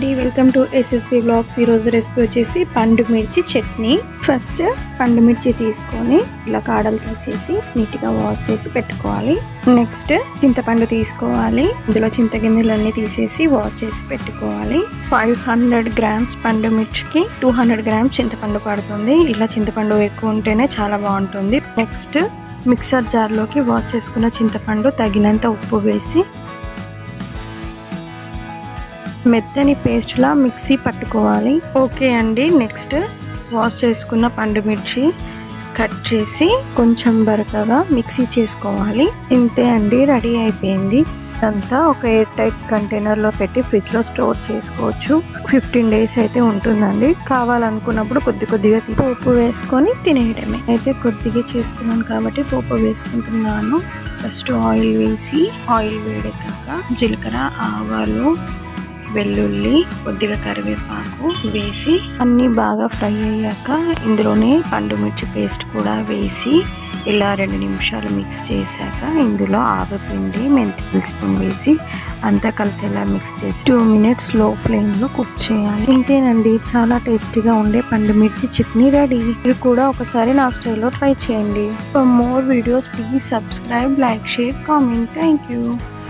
అండి. Welcome to SSP blogs ఈరోజు recipe వచ్చేసి పండు మిర్చి చట్నీ. ఫస్ట్ పండు మిర్చి తీసుకొని ఇలా కాడలు తీసేసి నీట్గా వాష్ చేసి పెట్టుకోవాలి. నెక్స్ట్ చింతపండు తీసుకోవాలి. ఇందులో చింతగింజలన్నీ తీసేసి వాష్ చేసి పెట్టుకోవాలి. ఫైవ్ హండ్రెడ్ గ్రామ్స్ పండు మిర్చికి టూ హండ్రెడ్ గ్రామ్స్ చింతపండు పడుతుంది. ఇలా చింతపండు ఎక్కువ ఉంటేనే చాలా బాగుంటుంది. నెక్స్ట్ మిక్సర్ జార్లోకి వాష్ చేసుకున్న చింతపండు తగినంత ఉప్పు వేసి మెత్తని పేస్ట్లా మిక్సీ పట్టుకోవాలి. ఓకే అండి. నెక్స్ట్ వాష్ చేసుకున్న పండు మిర్చి కట్ చేసి కొంచెం బరకగా మిక్సీ చేసుకోవాలి. ఇంతే అండి. రెడీ అయిపోయింది. అంతా ఒక ఎయిర్ టైట్ కంటైనర్లో పెట్టి ఫ్రిడ్జ్లో స్టోర్ చేసుకోవచ్చు. ఫిఫ్టీన్ డేస్ అయితే ఉంటుందండి. కావాలనుకున్నప్పుడు కొద్ది కొద్దిగా పోపు వేసుకొని తినేయడమే. అయితే కొద్దిగా చేసుకున్నాను కాబట్టి పోపు వేసుకుంటున్నాను. ఫస్ట్ ఆయిల్ వేసి ఆయిల్ వేడెక్కాక జీలకర్ర ఆవాలు వెల్లుల్లి కొద్దిగా కరివేపాకు వేసి అన్నీ బాగా ఫ్రై అయ్యాక ఇందులోనే పండుమిర్చి పేస్ట్ కూడా వేసి ఇలా రెండు నిమిషాలు మిక్స్ చేశాక ఇందులో ఆవపిండి మెంతి స్పూన్ వేసి అంతా కలిసేలా మిక్స్ చేసి టూ మినిట్స్లో ఫ్లేమ్లో కుక్ చేయాలి. ఇంతేనండి చాలా టేస్టీగా ఉండే పండు మిర్చి చట్నీ రెడీ. మీరు కూడా ఒకసారి నా స్టైల్లో ట్రై చేయండి. For more videos please subscribe like share comment thank you